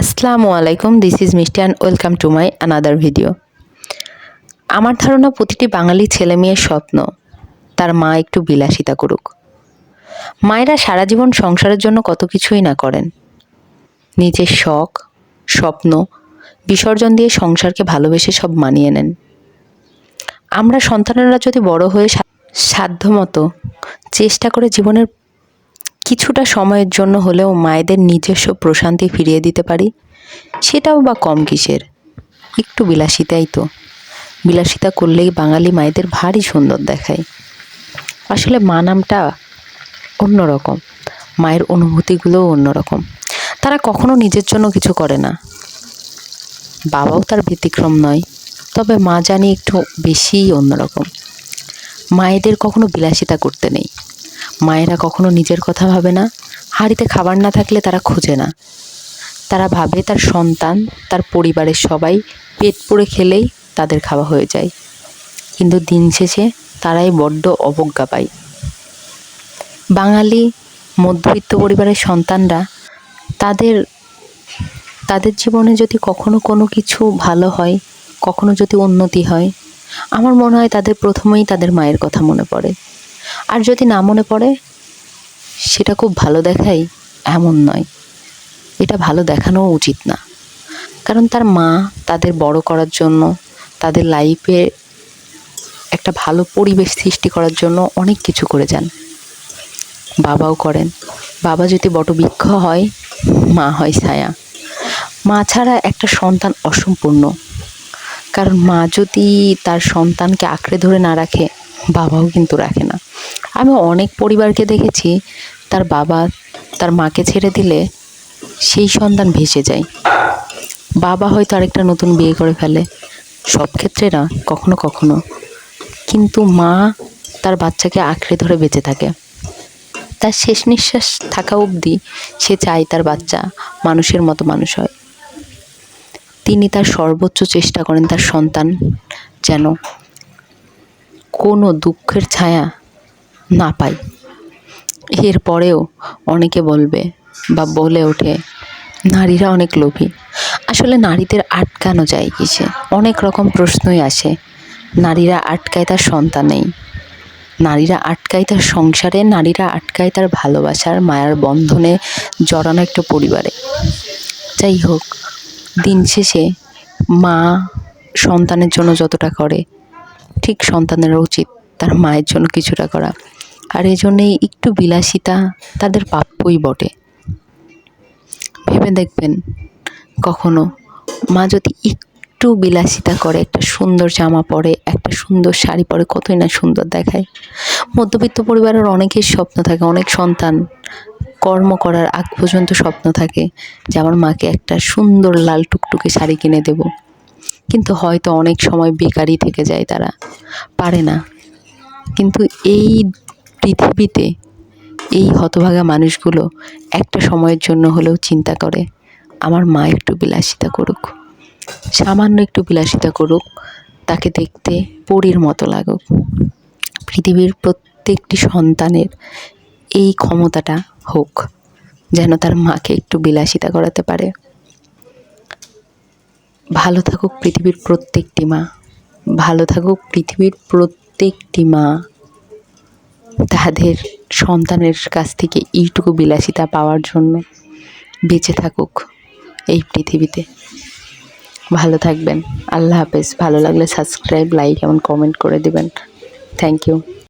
আসসালামু আলাইকুম this is Mishti and welcome to my another video আমার ধারণা, প্রতিটি বাঙালি ছেলে মেয়ের স্বপ্ন, তার মা একটু বিলাসিতা করুক। মায়েরা সারা জীবন সংসারের জন্য কত কিছুই না করেন। নিজের শখ, স্বপ্ন, বিসর্জন দিয়ে সংসারকে ভালোবেসে সব মানিয়ে নেন। আমরা সন্তানেরা যদি বড় হয়ে সাধ্যমতো চেষ্টা করে জীবনের কিছুটা সময়ের জন্য হলেও মায়েদের নিজস্ব প্রশান্তি ফিরিয়ে দিতে পারি? সেটাও বা কম কিসের? একটু বিলাসিতাই তো। বিলাসিতা করলেই বাঙালি মায়েদের ভারী সুন্দর দেখায়। আসলে মা নামটা অন্যরকম। মায়ের অনুভূতিগুলোও অন্যরকম। তারা কখনো নিজের জন্য কিছু করে না। বাবাও তার ব্যতিক্রম নয়, তবে মা জানি একটু বেশিই অন্যরকম। মায়েদের কখনো বিলাসিতা করতে নেই। মায়েরা কখনো নিজের কথা ভাবে না। হাঁড়িতে খাবার না থাকলে তারা খোঁজে না। তারা ভাবে তার সন্তান, তার পরিবারের সবাই পেট পুড়ে খেলেই তাদের খাওয়া হয়ে যায়। কিন্তু দিন শেষে তারাই বড্ড অবজ্ঞা পায়। বাঙালি, মধ্যবিত্ত পরিবারের সন্তানরা তাদের তাদের জীবনে যদি কখনো কোনো কিছু ভালো হয়, কখনো যদি উন্নতি হয়, আমার মনে হয় তাদের প্রথমেই তাদের মায়ের কথা মনে পড়ে। আর যদি না মনে পড়ে, সেটা খুব ভালো দেখাই এমন নয়। এটা ভালো দেখানোও উচিত না। কারণ তার মা তাদের বড় করার জন্য, তাদের লাইফে একটা ভালো পরিবেশ সৃষ্টি করার জন্য অনেক কিছু করে যান। বাবাও করেন। বাবা যদি বটবৃক্ষ হয়, মা হয় ছায়া। মা ছাড়া একটা সন্তান অসম্পূর্ণ। কারণ মা যদি তার সন্তানকে আঁকড়ে ধরে না রাখে, বাবাও কিন্তু রাখে না। আমি অনেক পরিবারকে দেখেছি, তার বাবা তার মাকে ছেড়ে দিলে সেই সন্তান ভেসে যায়। বাবা হয়তো আরেকটা নতুন বিয়ে করে ফেলে, সব ক্ষেত্রে না, কখনো কখনো। কিন্তু মা তার বাচ্চাকে আঁকড়ে ধরে বেঁচে থাকে। তার শেষ নিঃশ্বাস থাকা অবধি সে চায় তার বাচ্চা মানুষের মতো মানুষ হয়। তিনি তার সর্বোচ্চ চেষ্টা করেন তার সন্তান যেন কোনো দুঃখের ছায়া না পায় এরপরেও অনেকে বলবে বা বলে ওঠে, নারীরা অনেক লোভী। আসলে নারীদের আটকানো যায় কিসে? অনেক রকম প্রশ্নই আসে। নারীরা আটকায় তার সন্তানেই। নারীরা আটকায় তার সংসারে, নারীরা আটকায় তার ভালোবাসার মায়ার বন্ধনে জড়ানো একটা পরিবারে। যাই হোক, দিন শেষে মা সন্তানের জন্য যতটা করে, ঠিক সন্তানের উচিত তার মায়ের জন্য কিছুটা করা। আর এই জন্যেই একটু বিলাসিতা তাদের প্রাপ্যই বটে। ভেবে দেখবেন, কখনো মা যদি একটু বিলাসিতা করে, একটা সুন্দর জামা পরে, একটা সুন্দর শাড়ি পরে, কতই না সুন্দর দেখায়। মধ্যবিত্ত পরিবারের অনেকের স্বপ্ন থাকে, অনেক সন্তান কর্ম করার আগ পর্যন্ত স্বপ্ন থাকে যে আমার মাকে একটা সুন্দর লাল টুকটুকে শাড়ি কিনে দেব। কিন্তু হয়তো অনেক সময় বেকারই থেকে যায় তারা, পারে না। কিন্তু এই পৃথিবীতে এই হতভাগা মানুষগুলো একটা সময়ের জন্য হলেও চিন্তা করে, আমার মা একটু বিলাসিতা করুক, সামান্য একটু বিলাসিতা করুক, তাকে দেখতে পরীর মতো লাগুক। পৃথিবীর প্রত্যেকটি সন্তানের এই ক্ষমতাটা হোক, যেন তার মাকে একটু বিলাসিতা করাতে পারে। ভালো থাকুক পৃথিবীর প্রত্যেকটি মা, ভালো থাকুক পৃথিবীর প্রত্যেকটি মা। তাদের সন্তানের কাছ থেকে এইটুকু বিলাসিতা পাওয়ার জন্য বেঁচে থাকুক এই পৃথিবীতে। ভালো থাকবেন। আল্লাহ হাফেজ। ভালো লাগলে সাবস্ক্রাইব লাইক এবং কমেন্ট করে দেবেন। Thank you